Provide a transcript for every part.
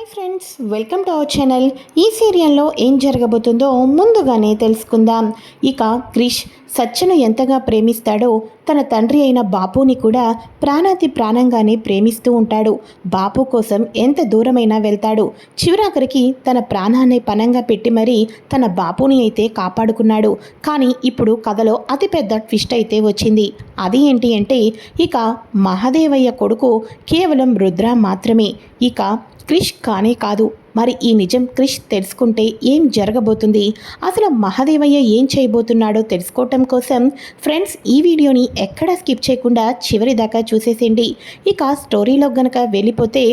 Hi friends welcome to our channel. ఈ సీరియల్లో ఏం జరగబోతుందో ముందుగానే తెలుసుకుందాం. ఇక క్రిష్ సత్యను ఎంతగా ప్రేమిస్తాడో తన తండ్రి అయిన బాపుని కూడా ప్రాణాతి ప్రాణంగానే ప్రేమిస్తూ ఉంటాడు. బాపు కోసం ఎంత దూరమైనా వెళ్తాడు. చివరాఖరికి తన ప్రాణాన్ని పనంగా పెట్టి మరీ తన బాపుని అయితే కాపాడుకున్నాడు. కానీ ఇప్పుడు కథలో అతిపెద్ద ట్విస్ట్ అయితే వచ్చింది. అది ఏంటి అంటే ఇక మహాదేవయ్య కొడుకు కేవలం రుద్ర మాత్రమే. ఇక క్రిష్ కానే కాదు. మరి ఈ నిజం క్రిష్ తెలుసుకుంటే ఏం జరగబోతుంది? అసలు మహాదేవయ్య ఏం చేయబోతున్నాడో తెలుసుకోవటం కోసం ఫ్రెండ్స్ ఈ వీడియోని ఎక్కడా స్కిప్ చేయకుండా చివరి దాకా చూసేసేయండి. ఇక స్టోరీలో గనక వెళ్ళిపోతే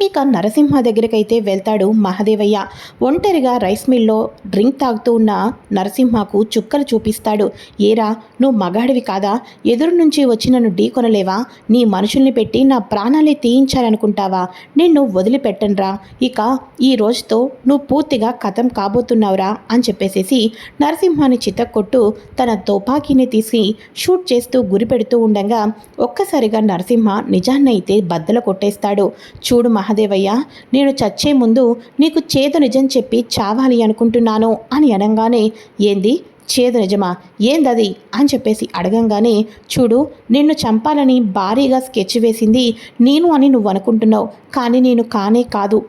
ఇక నరసింహ దగ్గరికైతే వెళ్తాడు మహదేవయ్య. ఒంటరిగా రైస్ మిల్లో డ్రింక్ తాగుతూ ఉన్న నరసింహకు చుక్కలు చూపిస్తాడు. ఏరా నువ్వు మగాడివి కాదా? ఎదురు నుంచి వచ్చి నన్ను ఢీకొనలేవా నీ మనుషుల్ని పెట్టి నా ప్రాణాలే తీయించాలనుకుంటావా? నిన్ను వదిలిపెట్టనురా. ఇక ఈ రోజుతో నువ్వు పూర్తిగా కథం కాబోతున్నావురా అని చెప్పేసేసి నరసింహాన్ని చిత్తకొట్టు తన తుపాకీని తీసి షూట్ చేస్తూ గురిపెడుతూ ఉండగా ఒక్కసారిగా నరసింహ నిజాన్నైతే బద్దలు కొట్టేస్తాడు. చూడు మహాదేవయ్య నేను చచ్చే ముందు నీకు చేదు నిజం చెప్పి చావాలి అనుకుంటున్నాను అని అనగానే ఏంది? చేదు నిజమా? ఏందది? అని చెప్పేసి అడగంగానే చూడు నిన్ను చంపాలని భారీగా స్కెచ్ వేసింది నేను అని నువ్వు అనుకుంటున్నావు కానీ నేను కానే కాదు.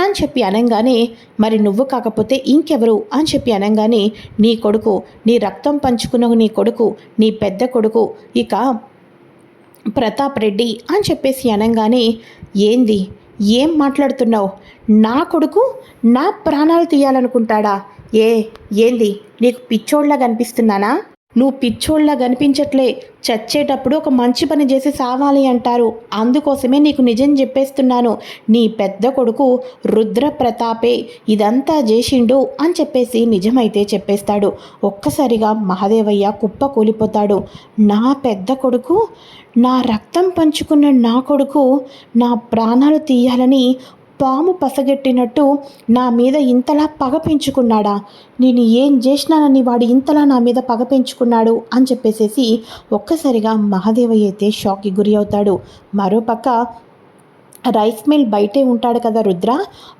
అని చెప్పి అనగానే మరి నువ్వు కాకపోతే ఇంకెవరు? అని చెప్పి అనగానే నీ కొడుకు నీ రక్తం పంచుకున్న నీ కొడుకు నీ పెద్ద కొడుకు ఇక ప్రతాప్ రెడ్డి అని చెప్పేసి అనగానే ఏంది? ఏం మాట్లాడుతున్నావు? నా కొడుకు నా ప్రాణాలు తీయాలనుకుంటాడా? ఏ ఏంది? నీకు పిచ్చోళ్ళ కనిపిస్తున్నానా? నువ్వు పిచ్చోళ్ళ కనిపించట్లే. చచ్చేటప్పుడు ఒక మంచి పని చేసి సావాలి అంటారు. అందుకోసమే నీకు నిజం చెప్పేస్తున్నాను. నీ పెద్ద కొడుకు రుద్ర ప్రతాపే ఇదంతా చేసిండు అని చెప్పేసి నిజమైతే చెప్పేస్తాడు. ఒక్కసారిగా మహాదేవయ్య కుప్ప కూలిపోతాడు. నా పెద్ద కొడుకు నా రక్తం పంచుకున్న నా కొడుకు నా ప్రాణాలు తీయాలని పాము పసగెట్టినట్టు నా మీద ఇంతలా పగ పెంచుకున్నాడా? నేను ఏం చేసినానని వాడు ఇంతలా నా మీద పగ పెంచుకున్నాడు? అని చెప్పేసేసి ఒక్కసారిగా మహాదేవయ్య అయితే షాక్కి గురి అవుతాడు. మరోపక్క రైస్ మిల్ బయటే ఉంటాడు కదా రుద్ర?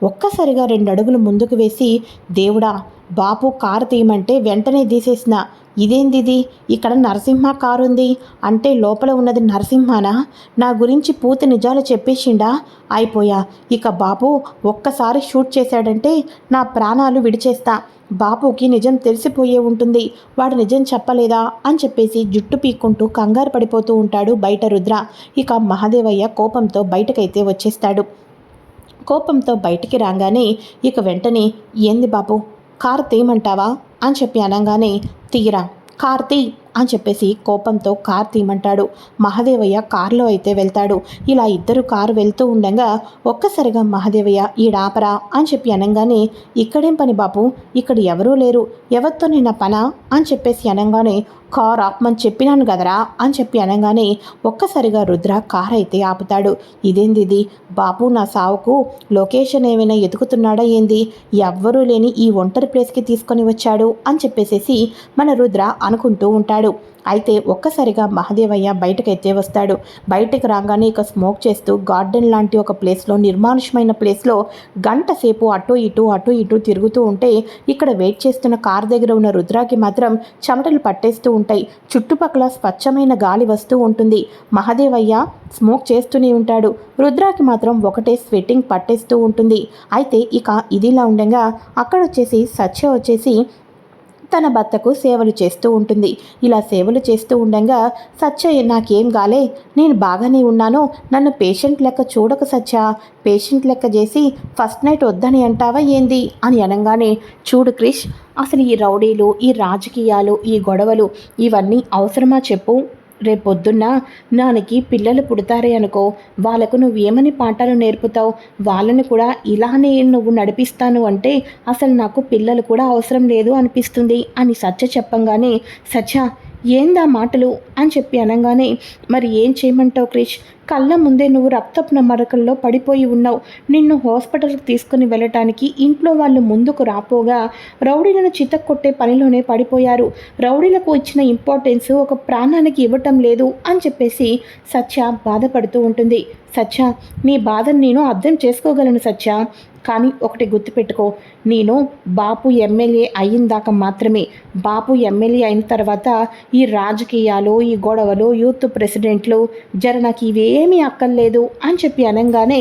ఒక్కసారిగా రెండు అడుగులు ముందుకు వేసి దేవుడా బాపు కారు తీయమంటే వెంటనే తీసేసిన. ఇదేందిది ఇక్కడ నరసింహ కారు ఉంది అంటే లోపల ఉన్నది నరసింహనా? నా గురించి పూర్తి నిజాలు చెప్పేసిండా? అయిపోయా. ఇక బాపు ఒక్కసారి షూట్ చేశాడంటే నా ప్రాణాలు విడిచేస్తా. బాపుకి నిజం తెలిసిపోయే ఉంటుంది. వాడు నిజం చెప్పలేదా? అని చెప్పేసి జుట్టు పీక్కుంటూ కంగారు పడిపోతూ ఉంటాడు బయట రుద్ర. ఇక మహాదేవయ్య కోపంతో బయటకైతే వచ్చేస్తాడు. కోపంతో బయటికి రాగానే ఇక వెంటనే ఏంది బాపు కారు తీయమంటావా అని చెప్పి అనగానే తీయరా కార్ తీ అని చెప్పేసి కోపంతో కార్ తీయమంటాడు. మహదేవయ్య కారులో అయితే వెళ్తాడు. ఇలా ఇద్దరు కారు వెళ్తూ ఉండగా ఒక్కసారిగా మహాదేవయ్య ఈడాపరా అని చెప్పి అనగానే ఇక్కడేం పని బాపు? ఇక్కడ ఎవరూ లేరు. ఎవరితో నిన్న పనా? అని చెప్పేసి అనగానే కార్ ఆపమని చెప్పినాను కదరా అని చెప్పి అనగానే ఒక్కసారిగా రుద్ర కార్ అయితే ఆపుతాడు. ఇదేంది ఇది? బాపు నా సావుకు లొకేషన్ ఏమైనా ఎతుకుతున్నాడా ఏంది? ఎవ్వరూ లేని ఈ ఒంటరి ప్లేస్కి తీసుకొని వచ్చాడు అని చెప్పేసేసి మన రుద్ర అనుకుంటూ ఉంటాడు. అయితే ఒక్కసారిగా మహాదేవయ్య బయటకైతే వస్తాడు. బయటకు రాగానే ఇక స్మోక్ చేస్తూ గార్డెన్ లాంటి ఒక ప్లేస్లో నిర్మానుషమైన ప్లేస్లో గంట సేపు అటు ఇటు అటు ఇటు తిరుగుతూ ఉంటే ఇక్కడ వెయిట్ చేస్తున్న కార్ దగ్గర ఉన్న రుద్రాకి మాత్రం చెమటలు పట్టేస్తూ ఉంటాయి. చుట్టుపక్కల స్వచ్ఛమైన గాలి వస్తూ ఉంటుంది. మహాదేవయ్య స్మోక్ చేస్తూనే ఉంటాడు. రుద్రాకి మాత్రం ఒకటే స్వెట్టింగ్ పట్టేస్తూ ఉంటుంది. అయితే ఇక ఇదిలా ఉండగా అక్కడ వచ్చేసి సత్య వచ్చేసి తన భర్తకు సేవలు చేస్తూ ఉంటుంది. ఇలా సేవలు చేస్తూ ఉండగా సత్య నాకేం గాలే? నేను బాగానే ఉన్నాను. నన్ను పేషెంట్ లెక్క చూడక సత్య. పేషెంట్ లెక్క చేసి ఫస్ట్ నైట్ వద్దని అంటావా ఏంది? అని అనగానే చూడు క్రిష్ అసలు ఈ రౌడీలు ఈ రాజకీయాలు ఈ గొడవలు ఇవన్నీ అవసరమా చెప్పు. రేపొద్దున్న నానికి పిల్లలు పుడతారే అనుకో వాళ్ళకు నువ్వు ఏమని పాఠాలు నేర్పుతావు? వాళ్ళని కూడా ఇలానే నువ్వు నడిపిస్తాను అంటే అసలు నాకు పిల్లలు కూడా అవసరం లేదు అనిపిస్తుంది అని సత్య చెప్పంగానే సత్య ఏందా మాటలు? అని చెప్పి అనగానే మరి ఏం చేయమంటావు క్రిష్? కళ్ళ ముందే నువ్వు రక్తపు మరకల్లో పడిపోయి ఉన్నావు. నిన్ను హాస్పిటల్కి తీసుకుని వెళ్ళటానికి ఇంట్లో వాళ్ళు ముందుకు రాపోగా రౌడీలను చితక్కొట్టే పనిలోనే పడిపోయారు. రౌడీలకు ఇచ్చిన ఇంపార్టెన్స్ ఒక ప్రాణానికి ఇవ్వటం లేదు అని చెప్పేసి సత్య బాధపడుతూ ఉంటుంది. సత్య నీ బాధను నేను అర్థం చేసుకోగలను సత్య. కానీ ఒకటి గుర్తుపెట్టుకో. నేను బాపు ఎమ్మెల్యే అయిన దాకా మాత్రమే. బాపు ఎమ్మెల్యే అయిన తర్వాత ఈ రాజకీయాలు ఈ గొడవలు యూత్ ప్రెసిడెంట్లు జర నాకు ఇవేమీ అక్కర్లేదు అని చెప్పి అనగానే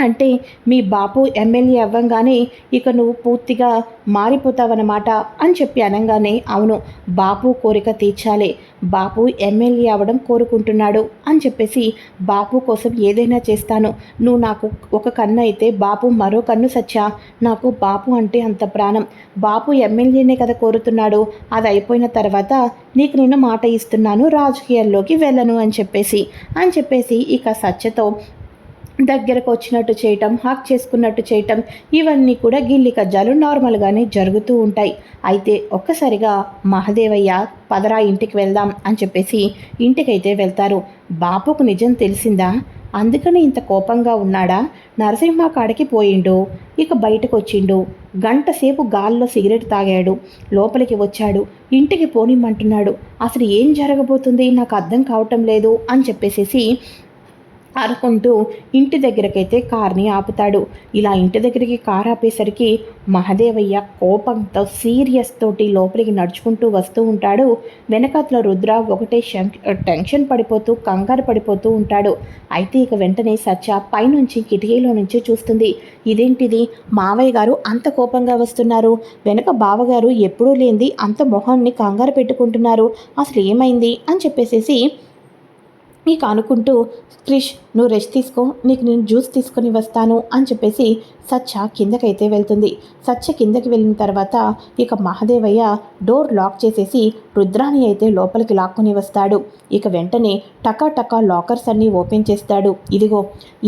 అంటే మీ బాపు ఎమ్మెల్యే అవ్వంగానే ఇక నువ్వు పూర్తిగా మారిపోతావన్నమాట అని చెప్పి అనగానే అవును బాపు కోరిక తీర్చాలి. బాపు ఎమ్మెల్యే అవ్వడం కోరుకుంటున్నాడు అని చెప్పేసి బాపు కోసం ఏదైనా చేస్తాను. నువ్వు నాకు ఒక కన్ను అయితే బాపు మరో కన్ను సచ్చా? నాకు బాపు అంటే అంత ప్రాణం. బాపు ఎమ్మెల్యేనే కదా కోరుతున్నాడు. అది అయిపోయిన తర్వాత నీకు నేను మాట ఇస్తున్నాను రాజకీయాల్లోకి వెళ్ళను అని చెప్పేసి. అని చెప్పేసి ఇక సత్యతో దగ్గరకు వచ్చినట్టు చేయటం హాక్ చేసుకున్నట్టు చేయటం ఇవన్నీ కూడా గిల్లి కజ్జాలు నార్మల్గానే జరుగుతూ ఉంటాయి. అయితే ఒక్కసారిగా మహదేవయ్య పదరా ఇంటికి వెళ్దాం అని చెప్పేసి ఇంటికైతే వెళ్తారు. బాపుకు నిజం తెలిసిందా? అందుకని ఇంత కోపంగా ఉన్నాడా? నరసింహ కాడికి పోయిండు. ఇక బయటకు వచ్చిండు. గంట సేపు గాల్లో సిగరెట్ తాగాడు. లోపలికి వచ్చాడు. ఇంటికి పోనిమ్మంటున్నాడు. అసలు ఏం జరగబోతుంది? నాకు అర్థం కావటం లేదు అని చెప్పేసేసి అనుకుంటూ ఇంటి దగ్గరకైతే కార్ని ఆపుతాడు. ఇలా ఇంటి దగ్గరికి కార్ ఆపేసరికి మహదేవయ్య కోపంతో సీరియస్ తోటి లోపలికి నడుచుకుంటూ వస్తూ ఉంటాడు. వెనకాతల రుద్ర ఒకటే టెన్షన్ పడిపోతూ కంగారు పడిపోతూ ఉంటాడు. అయితే ఇక వెంటనే సత్య పైనుంచి కిటికీలో నుంచి చూస్తుంది. ఇదేంటిది? మావయ్య గారు అంత కోపంగా వస్తున్నారు. వెనక బావగారు ఎప్పుడూ లేనిది అంత మొహాన్ని కంగారు పెట్టుకుంటున్నారు. అసలు ఏమైంది? అని చెప్పేసేసి నీకు అనుకుంటూ క్రిష్ నువ్వు రెస్ట్ తీసుకో నీకు నేను జ్యూస్ తీసుకొని వస్తాను అని చెప్పేసి సచ్చ కిందకైతే వెళ్తుంది. సత్య కిందకి వెళ్ళిన తర్వాత ఇక మహదేవయ్య డోర్ లాక్ చేసేసి రుద్రాని అయితే లోపలికి లాక్కొని వస్తాడు. ఇక వెంటనే టకా టకా లాకర్స్ అన్నీ ఓపెన్ చేస్తాడు. ఇదిగో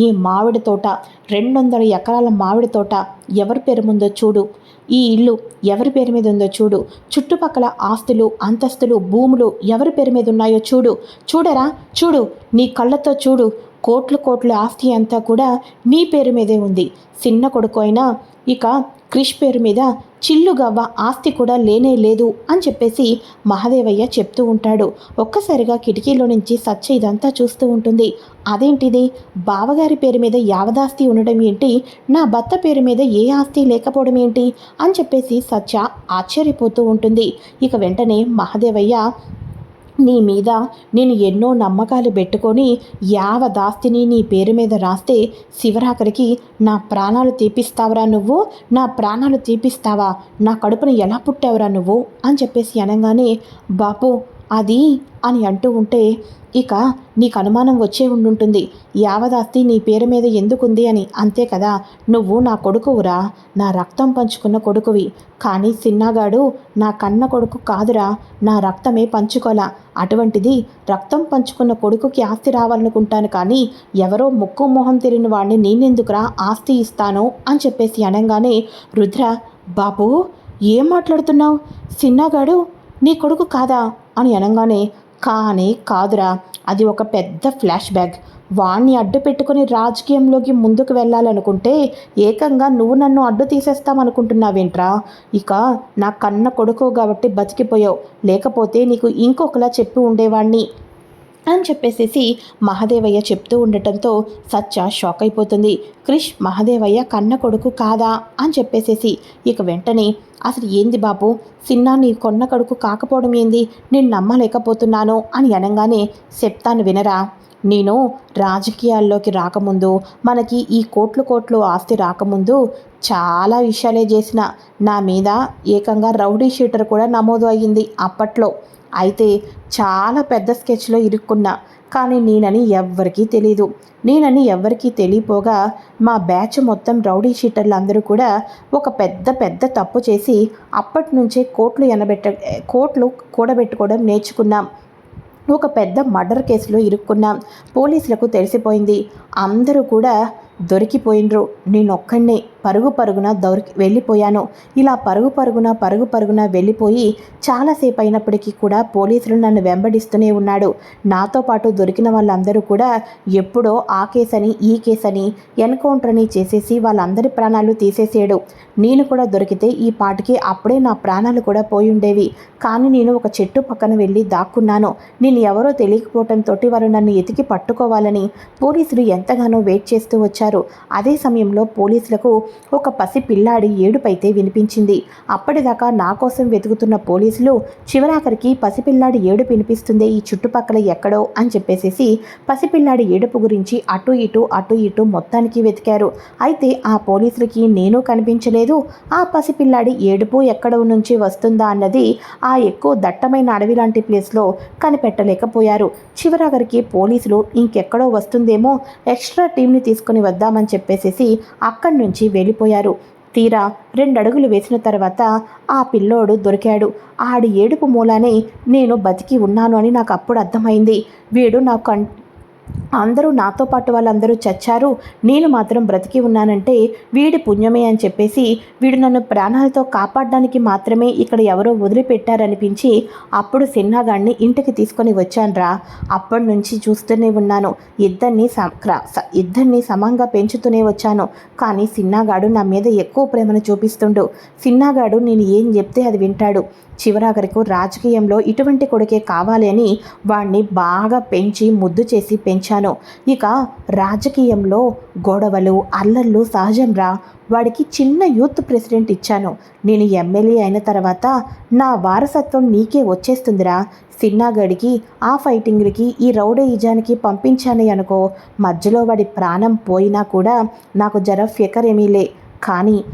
ఈ మామిడి తోట రెండు వందల ఎకరాల మామిడి తోట ఎవరి పేరు ముందో చూడు. ఈ ఇల్లు ఎవరి పేరు మీద ఉందో చూడు. చుట్టుపక్కల ఆస్తులు అంతస్తులు భూములు ఎవరి పేరు మీద ఉన్నాయో చూడు. చూడరా? చూడు. నీ కళ్ళతో చూడు. కోట్లు కోట్ల ఆస్తి అంతా కూడా నీ పేరు మీదే ఉంది. చిన్న కొడుకు అయినా ఇక క్రిష్ పేరు మీద చిల్లుగవ్వ ఆస్తి కూడా లేనే లేదు అని చెప్పేసి మహాదేవయ్య చెప్తూ ఉంటాడు. ఒక్కసారిగా కిటికీలో నుంచి సత్య ఇదంతా చూస్తూ ఉంటుంది. అదేంటిది? బావగారి పేరు మీద యావదాస్తి ఉండడం ఏంటి? నా భర్త పేరు మీద ఏ ఆస్తి లేకపోవడం ఏంటి? అని చెప్పేసి సత్య ఆశ్చర్యపోతూ ఉంటుంది. ఇక వెంటనే మహాదేవయ్య నీ మీద నేను ఎన్నో నమ్మకాలు పెట్టుకొని యావ దాస్తిని నీ పేరు మీద రాస్తే శివరాఖరికి నా ప్రాణాలు తీపిస్తావురా నువ్వు? నా ప్రాణాలు తీపిస్తావా? నా కడుపును ఎలా పుట్టావురా నువ్వు? అని చెప్పేసి అనగానే బాపు అది అని అంటూ ఉంటే ఇక నీకు అనుమానం వచ్చే ఉండుంటుంది. యావదాస్తి నీ పేరు మీద ఎందుకుంది అని. అంతే కదా నువ్వు నా కొడుకువురా. నా రక్తం పంచుకున్న కొడుకువి. కానీ సిన్నాగాడు నా కన్న కొడుకు కాదురా. నా రక్తమే పంచుకోలా. అటువంటిది రక్తం పంచుకున్న కొడుకుకి ఆస్తి రావాలనుకుంటాను కానీ ఎవరో ముక్కు మొహం తిరిగిన వాడిని నేనెందుకురా ఆస్తి ఇస్తాను అని చెప్పేసి అనగానే రుద్ర బాబు ఏం మాట్లాడుతున్నావు? సిన్నాగాడు నీ కొడుకు కాదా? అని అనగానే కానీ కాదురా అది ఒక పెద్ద ఫ్లాష్ బ్యాగ్. వాణ్ణి అడ్డు పెట్టుకుని రాజకీయంలోకి ముందుకు వెళ్ళాలనుకుంటే ఏకంగా నువ్వు నన్ను అడ్డు తీసేస్తామనుకుంటున్నావేంట్రా? ఇక నా కన్న కొడుకు కాబట్టి బతికిపోయావు. లేకపోతే నీకు ఇంకొకలా చెప్పి ఉండేవాణ్ణి. అని చెప్పేసేసి మహాదేవయ్య చెప్తూ ఉండటంతో సత్య షాక్ అయిపోతుంది. క్రిష్ మహాదేవయ్య కన్న కొడుకు కాదా అని చెప్పేసేసి ఇక వెంటనే అసలు ఏంది బాబు? సిన్నా నీ కొన్న కొడుకు కాకపోవడం ఏంది? నేను నమ్మలేకపోతున్నాను అని అనగానే చెప్తాను వినరా. నేను రాజకీయాల్లోకి రాకముందు మనకి ఈ కోట్లు కోట్లు ఆస్తి రాకముందు చాలా విషయాలే చేసిన. నా మీద ఏకంగా రౌడీ షీటర్ కూడా నమోదు అయ్యింది అప్పట్లో. అయితే చాలా పెద్ద స్కెచ్లో ఇరుక్కున్నా కానీ నేనని ఎవ్వరికీ తెలీదు. నేనని ఎవ్వరికీ తెలియపోగా మా బ్యాచ్ మొత్తం రౌడీ షీటర్లు అందరూ కూడా ఒక పెద్ద పెద్ద తప్పు చేసి అప్పటి నుంచే కోట్లు ఎనబెట్ట కోట్లు కూడబెట్టుకోవడం నేర్చుకున్నాం. ఒక పెద్ద మర్డర్ కేసులో ఇరుక్కున్నాం. పోలీసులకు తెలిసిపోయింది. అందరూ కూడా దొరికిపోయినరు. నేనొక్కడినే. పరుగు పరుగున దొరికి వెళ్ళిపోయాను. ఇలా పరుగు పరుగున పరుగు పరుగున వెళ్ళిపోయి చాలాసేపు అయినప్పటికీ కూడా పోలీసులు నన్ను వెంబడిస్తూనే ఉన్నాడు. నాతో పాటు దొరికిన వాళ్ళందరూ కూడా ఎప్పుడో ఆ కేసని ఈ కేసని ఎన్కౌంటర్ అని చేసేసి వాళ్ళందరి ప్రాణాలు తీసేసాడు. నేను కూడా దొరికితే ఈ పాటికి అప్పుడే నా ప్రాణాలు కూడా పోయి ఉండేవి కానీ నేను ఒక చెట్టు పక్కన వెళ్ళి దాక్కున్నాను. నేను ఎవరో తెలియకపోవటంతో వారు నన్ను ఎతికి పట్టుకోవాలని పోలీసులు ఎంతగానో వెయిట్ చేస్తూ వచ్చారు. అదే సమయంలో పోలీసులకు ఒక పసి పిల్లాడి ఏడుపైతే వినిపించింది. అప్పటిదాకా నా కోసం వెతుకుతున్న పోలీసులు చివరాఖరికి పసిపిల్లాడి ఏడుపు వినిపిస్తుంది ఈ చుట్టుపక్కల ఎక్కడో అని చెప్పేసేసి పసిపిల్లాడి ఏడుపు గురించి అటు ఇటు అటు ఇటు మొత్తానికి వెతికారు. అయితే ఆ పోలీసులకి నేను కనిపించలేదు. ఆ పసిపిల్లాడి ఏడుపు ఎక్కడ నుంచి వస్తుందా అన్నది ఆ ఎక్కువ దట్టమైన అడవి లాంటి ప్లేస్లో కనిపెట్టలేకపోయారు. చివరాఖరికి పోలీసులు ఇంకెక్కడో వస్తుందేమో ఎక్స్ట్రా టీంని తీసుకుని వద్దామని చెప్పేసేసి అక్కడి నుంచి వెళ్ళిపోయారు. తీరా రెండు అడుగులు వేసిన తర్వాత ఆ పిల్లోడు దొరికాడు. ఆడి ఏడుపు మూలానే నేను బతికి ఉన్నాను అని నాకు అప్పుడు అర్థమైంది. వీడు నా కం అందరూ నాతో పాటు వాళ్ళందరూ చచ్చారు. నేను మాత్రం బ్రతికి ఉన్నానంటే వీడి పుణ్యమే అని చెప్పేసి వీడు నన్ను ప్రాణాలతో కాపాడడానికి మాత్రమే ఇక్కడ ఎవరో వదిలిపెట్టారనిపించి అప్పుడు సిన్నాగాడిని ఇంటికి తీసుకొని వచ్చానురా. అప్పటి నుంచి చూస్తూనే ఉన్నాను. ఇద్దరిని ఇద్దరిని సమంగా పెంచుతూనే వచ్చాను. కానీ సిన్నాగాడు నా మీద ఎక్కువ ప్రేమను చూపిస్తుండు. సిన్నాగాడు నేను ఏం చెప్తే అది వింటాడు. చివరాఖరికు రాజకీయంలో ఇటువంటి కొడుకే కావాలి అని వాడిని బాగా పెంచి ముద్దు చేసి పెంచాను. ఇక రాజకీయంలో గొడవలు అల్లర్లు సహజం రా. వాడికి చిన్న యూత్ ప్రెసిడెంట్ ఇచ్చాను. నేను ఎమ్మెల్యే అయిన తర్వాత నా వారసత్వం నీకే వచ్చేస్తుందిరా. సిన్నాగడికి ఆ ఫైటింగ్లకి ఈ రౌడయిజానికి పంపించాను అనుకో. మధ్యలో వాడి ప్రాణం పోయినా కూడా నాకు జర ఫికరేమీలే. కానీ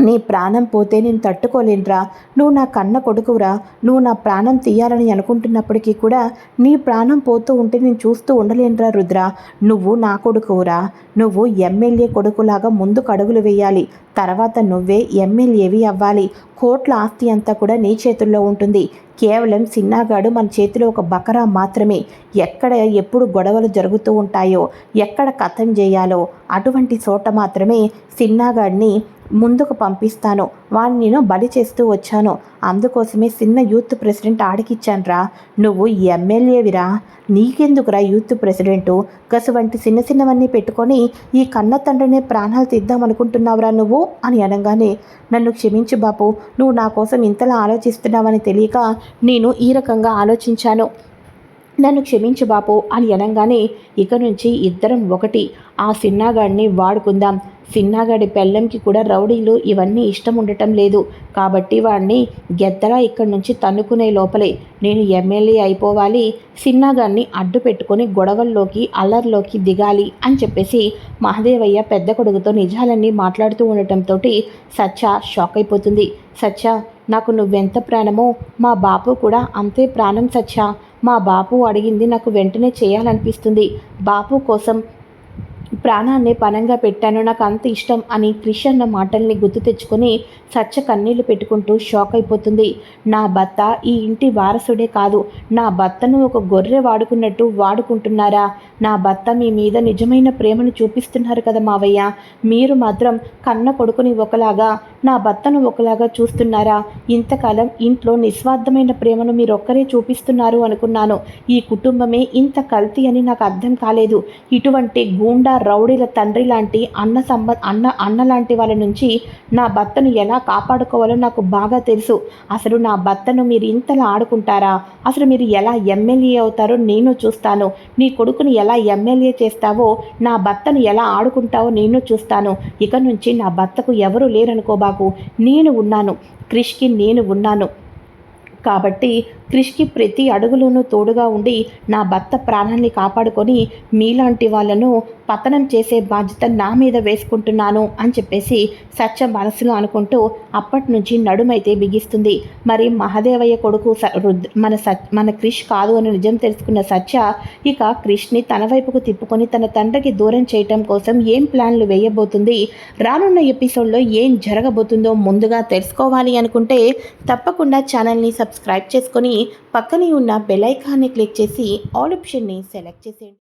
నీ ప్రాణం పోతే నేను తట్టుకోలేనురా. నువ్వు నా కన్న కొడుకురా నువ్వు నా ప్రాణం తీయాలని అనుకుంటున్నప్పటికీ కూడా నీ ప్రాణం పోతూ ఉంటే నేను చూస్తూ ఉండలేనురా రుద్ర. నువ్వు నా కొడుకురా నువ్వు ఎమ్మెల్యే కొడుకులాగా ముందుకు అడుగులు వేయాలి. తర్వాత నువ్వే ఎమ్మెల్యేవి అవ్వాలి. కోట్ల ఆస్తి అంతా కూడా నీ చేతుల్లో ఉంటుంది. కేవలం సిన్నాగాడు మన చేతిలో ఒక బకరా మాత్రమే. ఎక్కడ ఎప్పుడు గొడవలు జరుగుతూ ఉంటాయో ఎక్కడ కథం చేయాలో అటువంటి చోట మాత్రమే సిన్నాగాడిని ముందుకు పంపిస్తాను. వాడిని నేను బలి చేస్తూ వచ్చాను. అందుకోసమే చిన్న యూత్ ప్రెసిడెంట్ ఆడికిచ్చానురా. నువ్వు ఎమ్మెల్యేవిరా. నీకెందుకురా యూత్ ప్రెసిడెంటు? వంటి చిన్న చిన్నవన్నీ పెట్టుకొని ఈ కన్న తండ్రినే ప్రాణాలు తీద్దామనుకుంటున్నావురా నువ్వు? అని అనగానే నన్ను క్షమించు బాపు. నువ్వు నా కోసం ఇంతలా ఆలోచిస్తున్నావని తెలియక నేను ఈ రకంగా ఆలోచించాను. నన్ను క్షమించు బాపు అని అనగానే ఇక నుంచి ఇద్దరం ఒకటి. ఆ సిన్నాగాడిని వాడుకుందాం. సిన్నాగాడి పెళ్ళంకి కూడా రౌడీలు ఇవన్నీ ఇష్టం ఉండటం లేదు. కాబట్టి వాడిని గెద్దలా ఇక్కడి నుంచి తన్నుకునే లోపలే నేను ఎమ్మెల్యే అయిపోవాలి. సిన్నాగాన్ని అడ్డు పెట్టుకొని గొడవల్లోకి అల్లర్లోకి దిగాలి అని చెప్పేసి మహదేవయ్య పెద్ద కొడుకుతో నిజాలన్నీ మాట్లాడుతూ ఉండటంతో సత్య షాక్ అయిపోతుంది. సత్య నాకు నువ్వెంత ప్రాణమో? మా బాపు కూడా అంతే ప్రాణం సత్య. మా బాపు అడిగింది నాకు వెంటనే చేయాలనిపిస్తుంది. బాపు కోసం ప్రాణాన్ని పనంగా పెట్టాను నాకు అంత ఇష్టం అని క్రిష్ అన్న మాటల్ని గుర్తు తెచ్చుకొని సచ్చ కన్నీళ్ళు పెట్టుకుంటూ షాక్ అయిపోతుంది. నా భర్త ఈ ఇంటి వారసుడే కాదు. నా భర్తను ఒక గొర్రె వాడుకున్నట్టు వాడుకుంటున్నారా? నా భర్త మీ మీద నిజమైన ప్రేమను చూపిస్తున్నారు కదా మావయ్య. మీరు మాత్రం కన్న కొడుకుని ఒకలాగా నా భర్తను ఒకలాగా చూస్తున్నారా? ఇంతకాలం ఇంట్లో నిస్వార్థమైన ప్రేమను మీరొక్కరే చూపిస్తున్నారు అనుకున్నాను. ఈ కుటుంబమే ఇంత కల్తీ అని నాకు అర్థం కాలేదు. ఇటువంటి గూండా రౌడీల తండ్రి లాంటి అన్న సంబ అన్న అన్న లాంటి వాళ్ళ నుంచి నా భర్తను ఎలా కాపాడుకోవాలో నాకు బాగా తెలుసు. అసలు నా భర్తను మీరు ఇంతలా ఆడుకుంటారా? అసలు మీరు ఎలా ఎమ్మెల్యే అవుతారో నేను చూస్తాను. నీ కొడుకుని ఎలా ఎమ్మెల్యే చేస్తావో నా భర్తను ఎలా ఆడుకుంటావో నేను చూస్తాను. ఇక నుంచి నా భర్తకు ఎవరు లేరనుకోబాకు నేను ఉన్నాను. క్రిష్కి నేను ఉన్నాను. కాబట్టి క్రిష్కి ప్రతి అడుగులోనూ తోడుగా ఉండి నా భర్త ప్రాణాన్ని కాపాడుకొని మీలాంటి వాళ్ళను పతనం చేసే బాధ్యత నా మీద వేసుకుంటున్నాను అని చెప్పేసి సత్య మనసులో అనుకుంటూ అప్పటి నుంచి నడుమైతే బిగిస్తుంది. మరి మహాదేవయ్య కొడుకు మన సత్ మన క్రిష్ కాదు అని నిజం తెలుసుకున్న సత్య ఇక క్రిష్ని తన వైపుకు తిప్పుకొని తన తండ్రికి దూరం చేయటం కోసం ఏం ప్లాన్లు వేయబోతుంది? రానున్న ఎపిసోడ్లో ఏం జరగబోతుందో ముందుగా తెలుసుకోవాలి అనుకుంటే తప్పకుండా ఛానల్ని సబ్స్క్రైబ్ చేసుకొని పక్కనే ఉన్న బెల్ ఐకాన్ని క్లిక్ చేసి ఆల్ ఆప్షన్ని సెలెక్ట్ చేసేయండి.